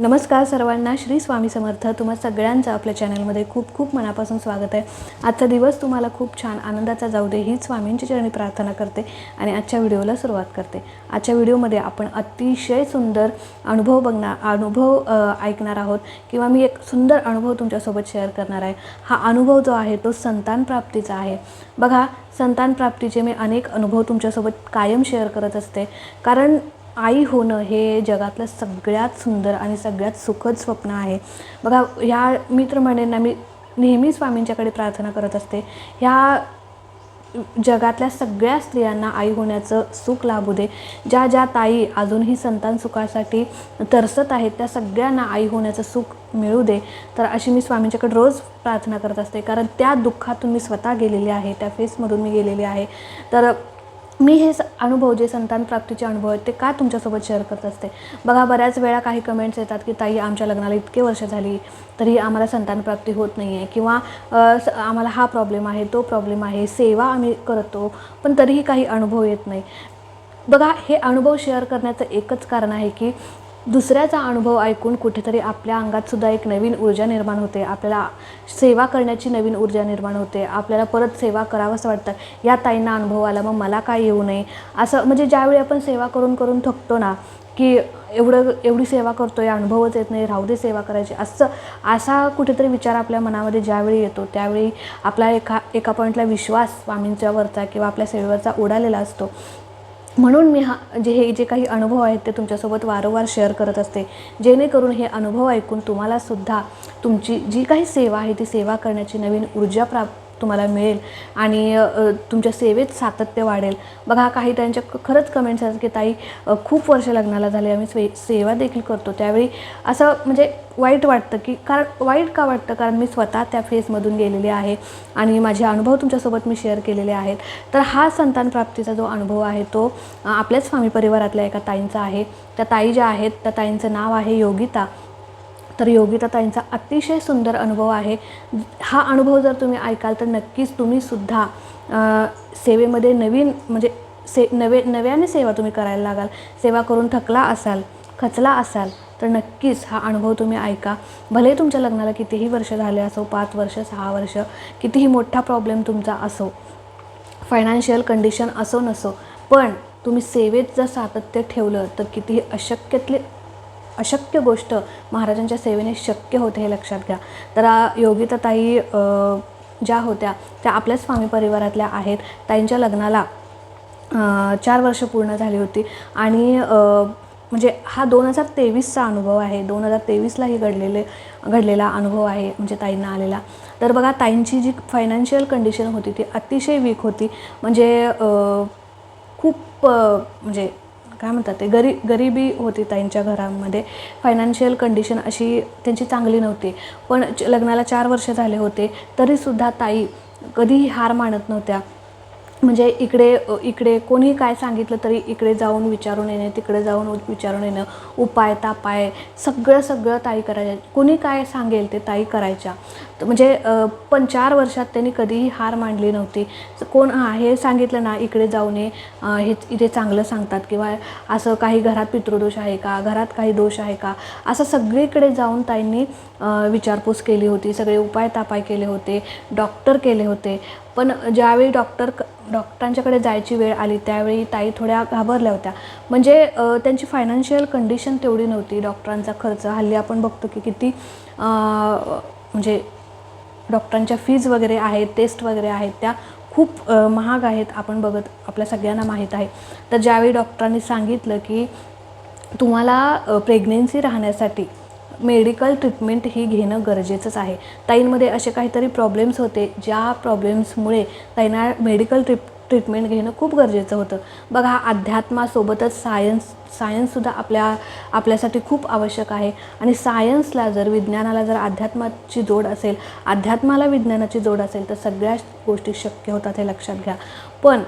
नमस्कार सर्वांना श्री स्वामी समर्थ. तुम्हा सगळ्यांचं आपल्या चॅनलमध्ये खूप खूप मनापासून स्वागत आहे. आजचा दिवस तुम्हाला खूप छान आनंदाचा जाऊ दे हीच स्वामींची चरणी प्रार्थना करते आणि आजच्या व्हिडिओला सुरुवात करते. आजच्या व्हिडिओमध्ये आपण अतिशय सुंदर अनुभव बघणार अनुभव ऐकणार आहोत किंवा मी एक सुंदर अनुभव तुमच्यासोबत शेअर करणार आहे. हा अनुभव जो आहे तो संतान प्राप्तीचा आहे. बघा संतान प्राप्तीचे मी अनेक अनुभव तुमच्यासोबत कायम शेअर करत असते. कारण आई होणं हे जगातलं सगळ्यात सुंदर आणि सगळ्यात सुखद स्वप्न आहे. बघा ह्या मी तर म्हणेन ना मी नेहमी स्वामींच्याकडे प्रार्थना करत असते. ह्या जगातल्या सगळ्या स्त्रियांना आई होण्याचं सुख लाभू दे. ज्या ज्या ताई अजूनही संतान सुखासाठी तरसत आहेत त्या सगळ्यांना आई होण्याचं सुख मिळू दे. तर अशी मी स्वामींच्याकडे रोज प्रार्थना करत असते. कारण त्या दुःखातून मी स्वतः गेलेली आहे त्या फेसमधून मी गेलेली आहे. तर मी हे स अनुभव जे संतान प्राप्तीचे अनुभव आहेत ते का तुमच्यासोबत शेअर करत असते? बघा बऱ्याच वेळा काही कमेंट्स येतात की ताई आमच्या लग्नाला इतके वर्ष झाली तरी आम्हाला संतानप्राप्ती होत नाही आहे किंवा स- आम्हाला हा प्रॉब्लेम आहे तो प्रॉब्लेम आहे सेवा आम्ही करतो पण तरीही काही अनुभव येत नाही. बघा हे अनुभव शेअर करण्याचं एकच कारण आहे की दुसऱ्याचा अनुभव ऐकून कुठेतरी आपल्या अंगात सुद्धा एक नवीन ऊर्जा निर्माण होते. आपल्याला सेवा करण्याची नवीन ऊर्जा निर्माण होते. आपल्याला परत सेवा करावंसं वाटतं. या ताईंना अनुभव आला मग मला काय येऊ नये? असं म्हणजे ज्यावेळी आपण सेवा करून करून थकतो ना की एवढं एवढी सेवा करतो आहे अनुभवच येत नाही राहू दे सेवा करायची असं असा कुठेतरी विचार आपल्या मनामध्ये ज्यावेळी येतो त्यावेळी आपला एका एका पॉईंटला विश्वास स्वामींच्यावरचा किंवा आपल्या सेवेवरचा उडालेला असतो. म्हणून मी हा जे हे जे काही अनुभव आहेत ते तुमच्यासोबत वारंवार शेअर करत असते. जेणेकरून हे अनुभव ऐकून तुम्हालासुद्धा तुमची जी काही सेवा आहे ती सेवा करण्याची नवीन ऊर्जा प्राप्त तुम्हाला मिळेल आणि तुमच्या सेवेत सातत्य वाढेल. बघा काही त्यांच्या खरंच कमेंट्स आहेत की ताई खूप वर्ष लग्नाला झाले आम्ही स्वे सेवा देखील करतो. त्यावेळी असं म्हणजे वाईट वाटतं की कारण वाईट का वाटतं? कारण मी स्वतः त्या फेजमधून गेलेली आहे आणि माझे अनुभव तुमच्यासोबत मी शेअर केलेले आहेत. तर हा संतान प्राप्तीचा जो अनुभव आहे तो आपल्याच स्वामी परिवारातल्या एका ताईंचा आहे. त्या ताई ज्या आहेत त्या ताईंचं नाव आहे योगिता. तर योगिता ताईंचा अतिशय सुंदर अनुभव आहे. हा अनुभव जर तुम्ही ऐकाल तर नक्कीच तुम्हीसुद्धा सेवेमध्ये नवीन म्हणजे से नवे नव्याने सेवा तुम्ही करायला लागाल. सेवा करून थकला असाल खचला असाल तर नक्कीच हा अनुभव तुम्ही ऐका. भले तुमच्या लग्नाला कितीही वर्ष झाले असो पाच वर्ष सहा वर्ष कितीही मोठा प्रॉब्लेम तुमचा असो फायनान्शियल कंडिशन असो नसो पण तुम्ही सेवेत जर सातत्य ठेवलं तर कितीही अशक्यातले अशक्य गोष्ट महाराजांच्या सेवेने शक्य होते हे लक्षात घ्या. तर योगिताताई योगिता ताई ज्या होत्या त्या आपल्या स्वामी परिवारातल्या आहेत. ताईंच्या लग्नाला चार वर्ष पूर्ण झाली होती. आणि म्हणजे हा दोन हजार तेवीसचा अनुभव आहे. दोन हजार तेवीसलाही घडलेले घडलेला अनुभव आहे म्हणजे ताईंना आलेला. तर बघा ताईंची जी फायनान्शियल कंडिशन होती ती अतिशय वीक होती. म्हणजे खूप म्हणजे काय म्हणतात ते गरी गरिबी होती ताईंच्या घरामध्ये. फायनान्शियल कंडिशन अशी त्यांची चांगली नव्हती. पण लग्नाला चार वर्ष झाले होते तरीसुद्धा ताई कधीही हार मानत नव्हत्या. म्हणजे इकडे इकडे कोणी काय सांगितलं तरी इकडे जाऊन विचारून येणे तिकडे जाऊन विचारून येणं उपाय तापाय सगळं सगळं ताई करायच्या. कोणी काय सांगेल ते ताई करायच्या. म्हणजे पण चार वर्षात त्यांनी कधीही हार मांडली नव्हती. कोण हां हे सांगितलं ना इकडे जाऊन ये हे इथे चांगलं सांगतात किंवा असं काही घरात पितृदोष आहे का घरात काही दोष आहे का असं सगळीकडे जाऊन ताईंनी विचारपूस केली होती. सगळे उपाय तापाय केले होते. डॉक्टर केले होते. पण ज्यावेळी डॉक्टर डॉक्टरांच्याकडे जायची वेळ आली त्यावेळी ताई थोड्या घाबरल्या होत्या. म्हणजे त्यांची फायनान्शियल कंडिशन तेवढी नव्हती डॉक्टरांचा खर्च. हल्ली आपण बघतो की किती म्हणजे डॉक्टरांच्या फीज वगैरे आहेत टेस्ट वगैरे आहेत त्या खूप महाग आहेत आपण बघत आपल्या सगळ्यांना माहीत आहे. तर ज्यावेळी डॉक्टरांनी सांगितलं की तुम्हाला प्रेग्नेन्सी राहण्यासाठी मेडिकल ट्रीटमेंट ही घेणं गरजेचंच आहे. ताईंमध्ये असे काहीतरी प्रॉब्लेम्स होते ज्या प्रॉब्लेम्समुळे ताईंना मेडिकल ट्रीट ट्रीटमेंट घेणं खूप गरजेचं होतं. बघा अध्यात्मासोबतच सायन्स सायन्ससुद्धा आपल्या आपल्यासाठी खूप आवश्यक आहे. आणि सायन्सला जर विज्ञानाला जर अध्यात्माची जोड असेल अध्यात्माला विज्ञानाची जोड असेल तर सगळ्याच गोष्टी शक्य होतात हे लक्षात घ्या. पण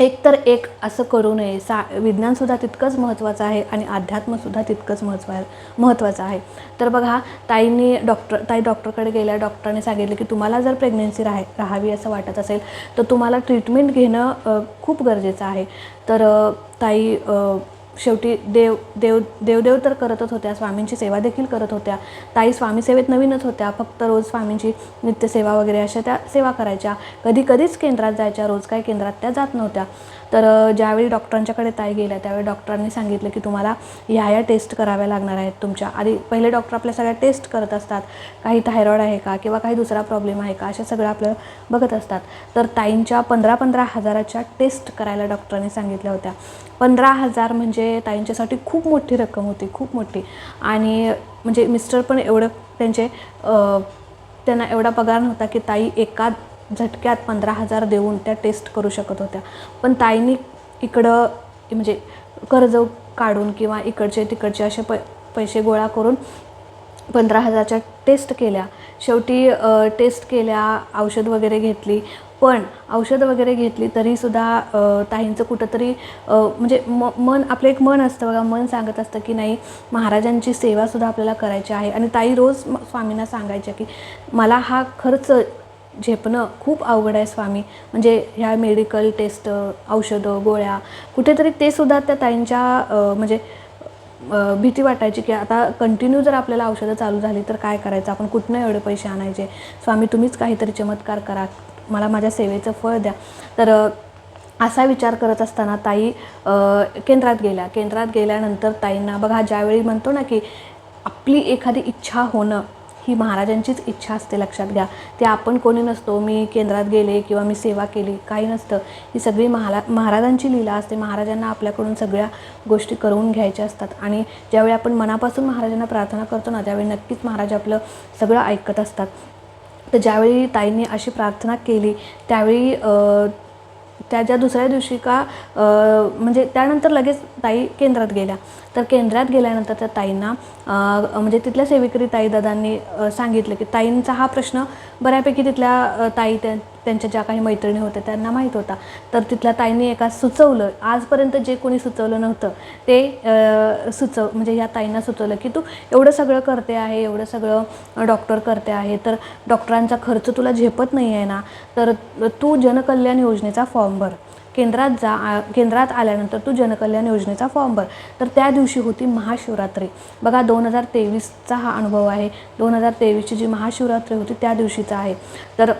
एक तर एक असं करू नये. सा विज्ञानसुद्धा तितकंच महत्त्वाचं आहे आणि अध्यात्मसुद्धा तितकंच महत्त्व महत्त्वाचं आहे. तर बघा ताईंनी डॉक्टर ताई डॉक्टरकडे गेल्या. डॉक्टरने सांगितलं की तुम्हाला जर प्रेग्नेन्सी राह राहावी असं वाटत असेल तर तुम्हाला ट्रीटमेंट घेणं खूप गरजेचं आहे. तर ताई शेवटी देव देव देवदेव तर करतच होत्या स्वामींची सेवा देखील करत होत्या. ताई स्वामी सेवेत नवीनच होत्या फक्त रोज स्वामींची नित्यसेवा वगैरे अशा त्या सेवा करायच्या. कधी कधीच केंद्रात जायच्या रोज काय केंद्रात त्या जात नव्हत्या. तर ज्यावेळी डॉक्टरांच्याकडे ताई गेल्या त्यावेळी डॉक्टरांनी सांगितलं की तुम्हाला ह्या ह्या टेस्ट कराव्या लागणार आहेत तुमच्या. आधी पहिले डॉक्टर आपल्या सगळ्या टेस्ट करत असतात. काही थायरॉईड आहे का किंवा काही दुसरा प्रॉब्लेम आहे का अशा सगळं आपलं बघत असतात. तर ताईंच्या पंधरा पंधरा हजाराच्या टेस्ट करायला डॉक्टरांनी सांगितल्या होत्या. पंधरा हजार म्हणजे ताईंच्यासाठी खूप मोठी रक्कम होती खूप मोठी. आणि म्हणजे मिस्टर पण एवढं त्यांचे त्यांना एवढा पगार नव्हता की ताई एका झटक्यात पंधरा हजार देऊन त्या टेस्ट करू शकत होत्या. पण ताईंनी इकडं म्हणजे कर्ज काढून किंवा इकडचे तिकडचे असे पै पैसे गोळा करून पंधरा हजारच्या टेस्ट केल्या. शेवटी टेस्ट केल्या औषध वगैरे घेतली. पण औषध वगैरे घेतली तरीसुद्धा ताईंचं कुठंतरी म्हणजे म मन आपलं एक मन असतं बघा. मन सांगत असतं की नाही महाराजांची सेवासुद्धा आपल्याला करायची आहे. आणि ताई रोज स्वामींना सांगायच्या की मला हा खर्च झेपणं खूप अवघड आहे स्वामी. म्हणजे ह्या मेडिकल टेस्ट औषधं गोळ्या कुठेतरी ते सुद्धा त्या ताईंच्या म्हणजे भीती वाटायची की आता कंटिन्यू जर आपल्याला औषधं चालू झाली तर काय करायचं? आपण कुठनं एवढे पैसे आणायचे? स्वामी तुम्हीच काहीतरी चमत्कार करा. मला माझ्या सेवेचं फळ द्या. तर असा विचार करत असताना ताई केंद्रात गेल्या. केंद्रात गेल्यानंतर ताईंना बघा ज्यावेळी म्हणतो ना की आपली एखादी इच्छा होणं ही महाराजांचीच इच्छा असते लक्षात घ्या. ते आपण कोणी नसतो मी केंद्रात गेले किंवा मी सेवा केली काही नसतं. ही सगळी महाला महाराजांची लीला असते. महाराजांना आपल्याकडून सगळ्या गोष्टी करून घ्यायच्या असतात. आणि ज्यावेळी आपण मनापासून महाराजांना प्रार्थना करतो ना त्यावेळी नक्कीच महाराज आपलं सगळं ऐकत असतात. तर ज्यावेळी ताईंनी अशी प्रार्थना केली त्यावेळी त्या ज्या दुसऱ्या दिवशी का म्हणजे त्यानंतर लगेच ताई केंद्रात गेल्या. तर केंद्रात गेल्यानंतर त्या ताईंना म्हणजे तिथल्या सेविकरी ताईदादांनी सांगितलं की ताईंचा हा प्रश्न बऱ्यापैकी तिथल्या ताई त्या त्यांच्या ज्या काही मैत्रिणी होत्या त्यांना माहीत होता. तर तिथल्या ताईंनी एका सुचवलं आजपर्यंत जे कोणी सुचवलं नव्हतं ते सुचव म्हणजे ह्या ताईंना सुचवलं की तू एवढं सगळं करते आहे एवढं सगळं डॉक्टर करते आहे तर डॉक्टरांचा खर्च तुला झेपत नाही आहे ना तर तू जनकल्याण योजनेचा फॉर्म भर. केंद्रात जा केंद्रात आल्यानंतर तू जनकल्याण योजनेचा फॉर्म भर. तर त्या दिवशी होती महाशिवरात्री. बघा दोन हजार तेवीसचा हा अनुभव आहे. दोन हजार तेवीसची जी महाशिवरात्री होती त्या दिवशीचा आहे. तर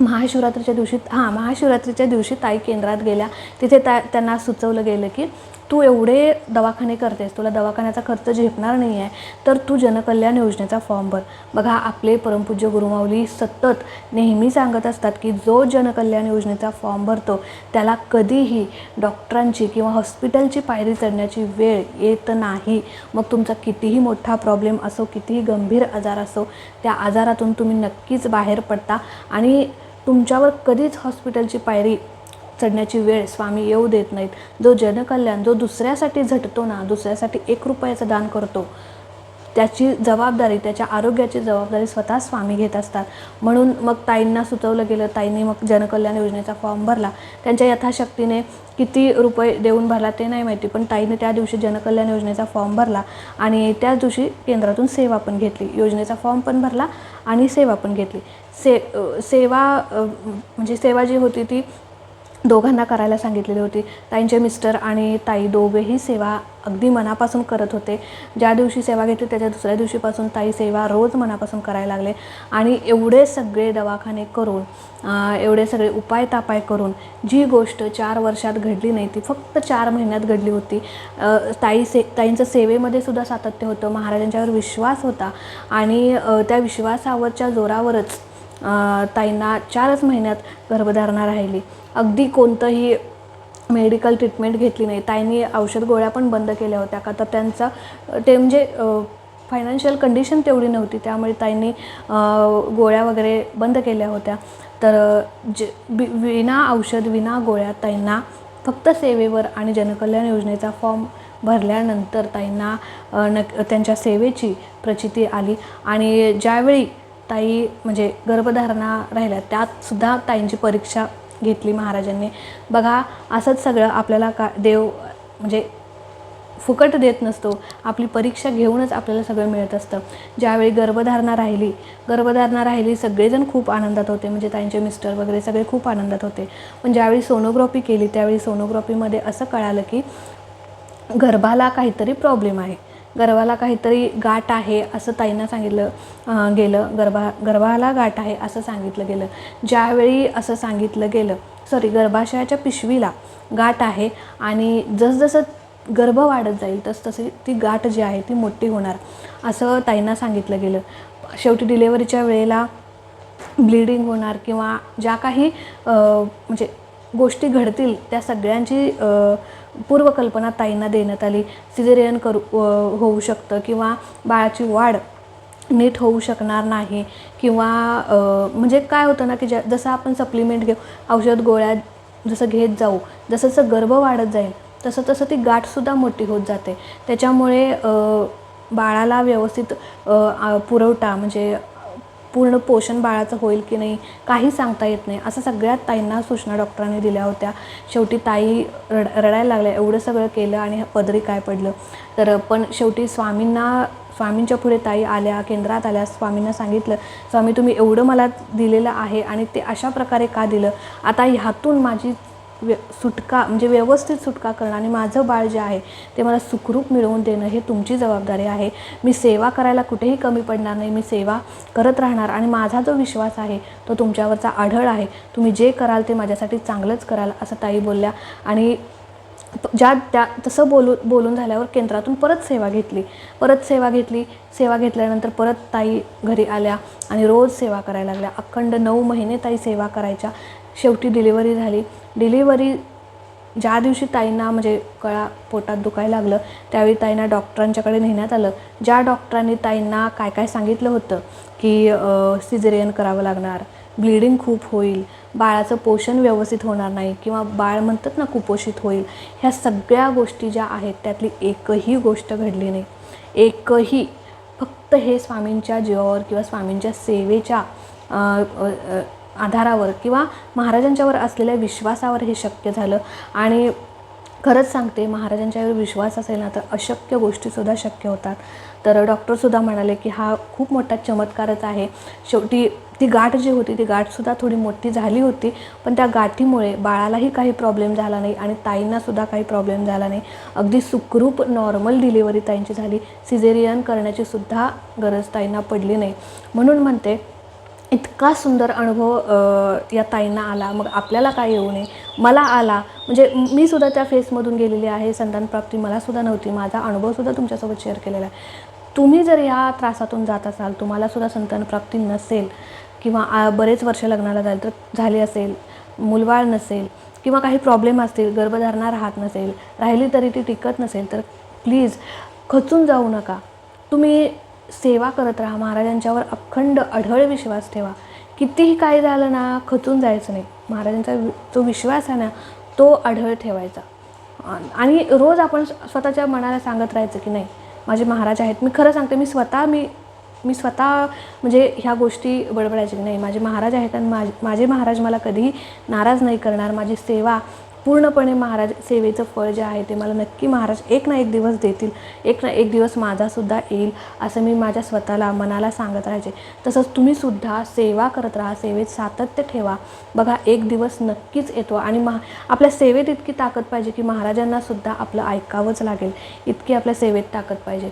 महाशिवरात्रीच्या दिवशी हां महाशिवरात्रीच्या दिवशी ताई केंद्रात गेल्या. तिथे त्या त्यांना सुचवलं गेलं की तू एवढे दवाखाने करतेस तुला दवाखान्याचा खर्च झेपणार नाही आहे तर तू जनकल्याण योजनेचा फॉर्म भर. बघा आपले परमपूज्य गुरुमाऊली सतत नेहमी सांगत असतात की जो जनकल्याण योजनेचा फॉर्म भरतो त्याला कधीही डॉक्टरांची किंवा हॉस्पिटलची पायरी चढण्याची वेळ येत नाही. मग तुमचा कितीही मोठा प्रॉब्लेम असो कितीही गंभीर आजार असो त्या आजारातून तुम्ही नक्कीच बाहेर पडता आणि तुमच्यावर कधीच हॉस्पिटलची पायरी चढण्याची वेळ स्वामी येऊ देत नाहीत. जो जनकल्याण जो दुसऱ्यासाठी झटतो ना दुसऱ्यासाठी एक रुपयाचं दान करतो त्याची जबाबदारी त्याच्या आरोग्याची जबाबदारी स्वतः स्वामी घेत असतात. म्हणून मग ताईंना सुचवलं गेलं ताईंनी मग जनकल्याण योजनेचा फॉर्म भरला. त्यांच्या यथाशक्तीने किती रुपये देऊन भरला ते नाही माहिती पण ताईने त्या दिवशी जनकल्याण योजनेचा फॉर्म भरला आणि त्याच दिवशी केंद्रातून सेवा पण घेतली. योजनेचा फॉर्म पण भरला आणि सेवा पण घेतली. से सेवा म्हणजे सेवा जी होती ती दोघांना करायला सांगितलेली होती. ताईंचे मिस्टर आणि ताई दोघेही सेवा अगदी मनापासून करत होते. ज्या दिवशी सेवा घेतली त्याच्या दुसऱ्या दिवशीपासून ताई सेवा रोज मनापासून करायला लागले. आणि एवढे सगळे दवाखाने करून एवढे सगळे उपाय तापाय करून जी गोष्ट चार वर्षात घडली नाही ती फक्त चार महिन्यात घडली होती. ताई से ताईंचं सेवेमध्ये सुद्धा सातत्य होतं. महाराजांच्यावर विश्वास होता. आणि त्या विश्वासावरच्या जोरावरच ताईंना चारच महिन्यात गर्भधारणा राहिली. अगदी कोणतंही मेडिकल ट्रीटमेंट घेतली नाही. ताईंनी औषध गोळ्या पण बंद केल्या होत्या का? तर त्यांचा ते म्हणजे फायनान्शियल कंडिशन तेवढी नव्हती. त्यामुळे ताईंनी गोळ्या वगैरे बंद केल्या होत्या. तर जे बि- विना औषध विना गोळ्या ताईंना फक्त सेवेवर आणि जनकल्याण योजनेचा फॉर्म भरल्यानंतर ताईंना नक त्यांच्या सेवेची प्रचिती आली. आणि ज्यावेळी ताई म्हणजे गर्भधारणा राहिल्या त्यातसुद्धा ताईंची परीक्षा घेतली महाराजांनी. बघा असंच सगळं आपल्याला का देव म्हणजे फुकट देत नसतो. आपली परीक्षा घेऊनच आपल्याला सगळं मिळत असतं. ज्यावेळी गर्भधारणा राहिली गर्भधारणा राहिली सगळेजण खूप आनंदात होते. म्हणजे त्यांचे मिस्टर वगैरे सगळे खूप आनंदात होते. पण ज्यावेळी सोनोग्राफी केली त्यावेळी सोनोग्राफीमध्ये असं कळालं की गर्भाला काहीतरी प्रॉब्लेम आहे. गर्भाला काहीतरी गाठ आहे असं ताईंना सांगितलं गेलं. गर्भा गर्भाला गाठ आहे असं सांगितलं गेलं. ज्यावेळी असं सांगितलं गेलं सॉरी गर्भाशयाच्या पिशवीला गाठ आहे आणि जसजसं गर्भ वाढत जाईल तस तशी ती गाठ जी आहे ती मोठी होणार असं ताईंना सांगितलं गेलं. शेवटी डिलेवरीच्या वेळेला ब्लिडिंग होणार किंवा ज्या काही म्हणजे गोष्टी घडतील त्या सगळ्यांची पूर्वकल्पना ताईंना देण्यात आली. सिझेरियन करू होऊ शकतं किंवा बाळाची वाढ नीट होऊ शकणार नाही किंवा म्हणजे काय होतं ना की ज्या जसं आपण सप्लिमेंट घेऊ औषध गोळ्या जसं घेत जाऊ जसं जसं गर्भ वाढत जाईल तसं तसं ती गाठसुद्धा मोठी होत जाते. त्याच्यामुळे बाळाला व्यवस्थित पुरवठा म्हणजे पूर्ण पोषण बाळाचं होईल की नाही काही सांगता येत नाही. असं सगळ्यात ताईंना सूचना डॉक्टरांनी दिल्या होत्या. शेवटी ताई रड रडायला लागल्या. एवढं सगळं केलं आणि पदरी काय पडलं? तर पण शेवटी स्वामींना स्वामींच्या पुढे ताई आल्या केंद्रात आल्या. स्वामींना सांगितलं स्वामी तुम्ही एवढं मला दिलेलं आहे आणि ते अशा प्रकारे का दिलं? आता ह्यातून माझी व्य सुटका म्हणजे व्यवस्थित सुटका करणं आणि माझं बाळ जे आहे ते मला सुखरूप मिळवून देणं हे तुमची जबाबदारी आहे. मी सेवा करायला कुठेही कमी पडणार नाही. मी सेवा करत राहणार आणि माझा जो विश्वास आहे तो तुमच्यावरचा आढळ आहे. तुम्ही जे कराल ते माझ्यासाठी चांगलंच कराल असं ताई बोलल्या. आणि ज्या त्या तसं बोलू बोलून झाल्यावर केंद्रातून परत सेवा घेतली. परत सेवा घेतली. सेवा घेतल्यानंतर परत ताई घरी आल्या आणि रोज सेवा करायला लागल्या. अखंड नऊ महिने ताई सेवा करायच्या. शेवटी डिलिव्हरी झाली. डिलिव्हरी ज्या दिवशी ताईंना म्हणजे कळा पोटात दुखायला लागलं त्यावेळी ताईंना डॉक्टरांच्याकडे नेण्यात आलं. ज्या डॉक्टरांनी ताईंना काय काय सांगितलं होतं की सिझेरियन करावं लागणार ब्लिडिंग खूप होईल बाळाचं पोषण व्यवस्थित होणार नाही किंवा बाळ म्हणतात ना कुपोषित होईल ह्या सगळ्या गोष्टी ज्या आहेत त्यातली एकही गोष्ट घडली नाही. एकही फक्त हे स्वामींच्या जीवावर किंवा स्वामींच्या सेवेच्या आधारावर किंवा महाराजांच्यावर असलेल्या विश्वासावर हे शक्य झालं. आणि खरंच सांगते महाराजांच्यावर विश्वास असेल ना तर अशक्य गोष्टीसुद्धा शक्य होतात. तर डॉक्टरसुद्धा म्हणाले की हा खूप मोठा चमत्कारच आहे. शेवटी ती गाठ जी होती ती गाठसुद्धा थोडी मोठी झाली होती पण त्या गाठीमुळे बाळालाही काही प्रॉब्लेम झाला नाही आणि ताईंनासुद्धा काही प्रॉब्लेम झाला नाही. अगदी सुखरूप नॉर्मल डिलिव्हरी ताईंची झाली. सिझेरियन करण्याची सुद्धा गरज ताईंना पडली नाही. म्हणून म्हणते इतका सुंदर अनुभव या ताईंना आला. मग आपल्याला काय येऊ नये? मला आला. म्हणजे मी सुद्धा त्या फेसमधून गेलेली आहे. संतानप्राप्ती मलासुद्धा नव्हती. माझा अनुभवसुद्धा तुमच्यासोबत शेअर केलेला आहे. तुम्ही जर या त्रासातून जात असाल तुम्हालासुद्धा संतानप्राप्ती नसेल किंवा बरेच वर्ष लग्नाला झाले तर झाली असेल मुलबाळ नसेल किंवा काही प्रॉब्लेम असतील गर्भधारणा राहत नसेल राहिली तरी ती टिकत नसेल तर प्लीज खचून जाऊ नका. तुम्ही सेवा करत राहा. महाराजांच्यावर अखंड अढळ विश्वास ठेवा. कितीही काय झालं ना खचून जायचं नाही. महाराजांचा वि- जो विश्वास आहे ना तो अढळ ठेवायचा. आणि रोज आपण स्वतःच्या मनाला सांगत राहायचं की नाही माझे महाराज आहेत. मी खरं सांगते मी स्वतः मी मी स्वतः म्हणजे ह्या गोष्टी बडबडायची की नाही माझे महाराज आहेत आणि माझे माझे महाराज मला कधीही नाराज नाही करणार. माझी सेवा पूर्णपणे महाराज सेवेचं फळ जे आहे ते मला नक्की महाराज एक ना एक दिवस देतील. एक ना एक दिवस माझासुद्धा येईल असं मी माझ्या स्वतःला मनाला सांगत राहायचे. तसंच तुम्हीसुद्धा सेवा करत राहा सेवेत सातत्य ठेवा. बघा एक दिवस नक्कीच येतो आणि महा आपल्या सेवेत इतकी ताकद पाहिजे की महाराजांनासुद्धा आपलं ऐकावंच लागेल. इतकी आपल्या सेवेत ताकद पाहिजे.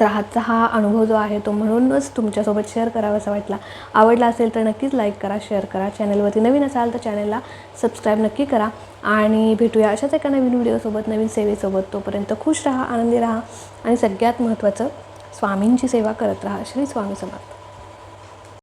तर आजचा हा अनुभव जो आहे तो म्हणूनच तुमच्यासोबत शेअर करावासा वाटला. आवडला असेल तर नक्कीच लाईक करा शेअर करा. चॅनलवरती नवीन असाल तर चॅनलला सबस्क्राईब नक्की करा. आणि भेटूया अशाच एका नवीन व्हिडिओसोबत नवीन सेवेसोबत. तोपर्यंत खुश राहा आनंदी राहा. आणि सगळ्यात महत्त्वाचं स्वामींची सेवा करत राहा. श्री स्वामी समर्थ.